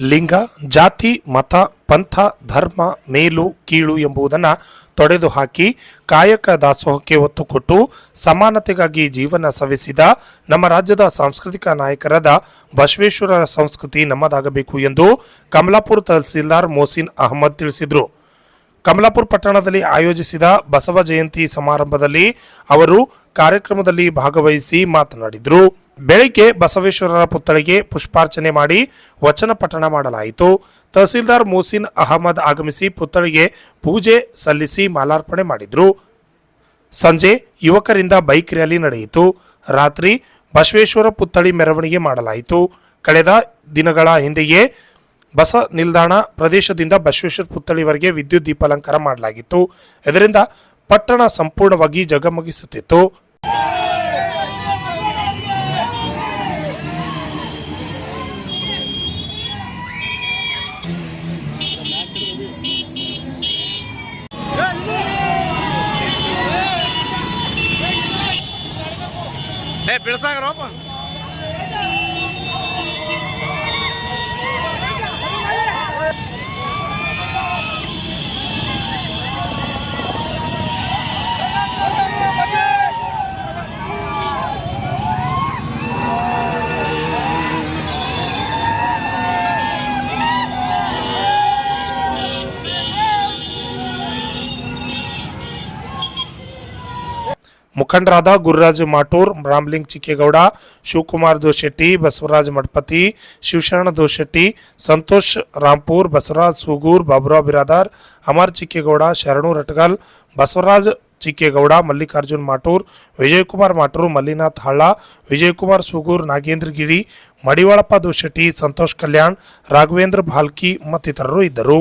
ಲಿಂಗ, ಜಾತಿ, ಮತ, ಪಂಥ, ಧರ್ಮ, ಮೇಲು, ಕೀಳು ಎಂಬುದನ್ನು ತೊಡೆದು ಹಾಕಿ ಕಾಯಕ ದಾಸೋಹಕ್ಕೆ ಒತ್ತು ಕೊಟ್ಟು ಸಮಾನತೆಗಾಗಿ ಜೀವನ ಸವೆಸಿದ ನಮ್ಮ ರಾಜ್ಯದ ಸಾಂಸ್ಕೃತಿಕ ನಾಯಕರಾದ ಬಸವೇಶ್ವರರ ಸಂಸ್ಕೃತಿ ನಮ್ಮದಾಗಬೇಕು ಎಂದು ಕಮಲಾಪುರ ತಹಸೀಲ್ದಾರ್ ಮೋಸಿನ್ ಅಹಮದ್ ತಿಳಿಸಿದರು. ಕಮಲಾಪುರ ಪಟ್ಟಣದಲ್ಲಿ ಆಯೋಜಿಸಿದ ಬಸವ ಜಯಂತಿ ಸಮಾರಂಭದಲ್ಲಿ ಅವರು ಕಾರ್ಯಕ್ರಮದಲ್ಲಿ ಭಾಗವಹಿಸಿ ಮಾತನಾಡಿದರು. ಬೆಳಿಗ್ಗೆ ಬಸವೇಶ್ವರರ ಪುತ್ಥಳಿಗೆ ಪುಷ್ಪಾರ್ಚನೆ ಮಾಡಿ ವಚನ ಪಠಣ ಮಾಡಲಾಯಿತು. ತಹಸೀಲ್ದಾರ್ ಮೋಸಿನ್ ಅಹಮದ್ ಆಗಮಿಸಿ ಪುತ್ಥಳಿಗೆ ಪೂಜೆ ಸಲ್ಲಿಸಿ ಮಾಲಾರ್ಪಣೆ ಮಾಡಿದರು. ಸಂಜೆ ಯುವಕರಿಂದ ಬೈಕ್ ರ್ಯಾಲಿ ನಡೆಯಿತು. ರಾತ್ರಿ ಬಸವೇಶ್ವರ ಪುತ್ಥಳಿ ಮೆರವಣಿಗೆ ಮಾಡಲಾಯಿತು. ಕಳೆದ ದಿನಗಳ ಹಿಂದೆಯೇ ಬಸ ನಿಲ್ದಾಣ ಪ್ರದೇಶದಿಂದ ಬಸವೇಶ್ವರ ಪುತ್ಥಳಿವರೆಗೆ ವಿದ್ಯುತ್ ದೀಪಾಲಂಕಾರ ಮಾಡಲಾಗಿತ್ತು. ಇದರಿಂದ ಪಟ್ಟಣ ಸಂಪೂರ್ಣವಾಗಿ ಜಗಮಗಿಸುತ್ತಿತ್ತು. ಏ ಬಿಡ್ಸಾಗ್ರಪ್ಪ ಮುಖಂಡರಾದ ಗುರುರಾಜ್ ಮಾಟೂರ್, ರಾಮ್ಲಿಂಗ್ ಚಿಕ್ಕೇಗೌಡ, ಶಿವಕುಮಾರ್ ದೋಶೆಟ್ಟಿ, ಬಸವರಾಜ್ ಮಠಪತಿ ಶಿವಶರಣ ದೋಶೆಟ್ಟಿ, ಸಂತೋಷ್ ರಾಂಪೂರ್, ಬಸವರಾಜ್ ಸೂಗೂರ್, ಬಾಬುರಾವ್ ಬಿರಾದಾರ್, ಅಮರ್ ಚಿಕ್ಕೇಗೌಡ, ಶರಣು ರಟಗಲ್, ಬಸವರಾಜ್ ಚಿಕ್ಕೇಗೌಡ, ಮಲ್ಲಿಕಾರ್ಜುನ್ ಮಾಟೂರ್, ವಿಜಯಕುಮಾರ್ ಮಾಟೂರ್, ಮಲ್ಲಿನಾಥ್ ಹಾಳ ವಿಜಯಕುಮಾರ್ ಸೂಗೂರ್, ನಾಗೇಂದ್ರ ಗಿರಿ, ಮಡಿವಾಳಪ್ಪ ದೋಶೆಟ್ಟಿ, ಸಂತೋಷ್ ಕಲ್ಯಾಣ್, ರಾಘವೇಂದ್ರ ಭಾಲ್ಕಿ ಮತ್ತಿತರರು ಇದ್ದರು.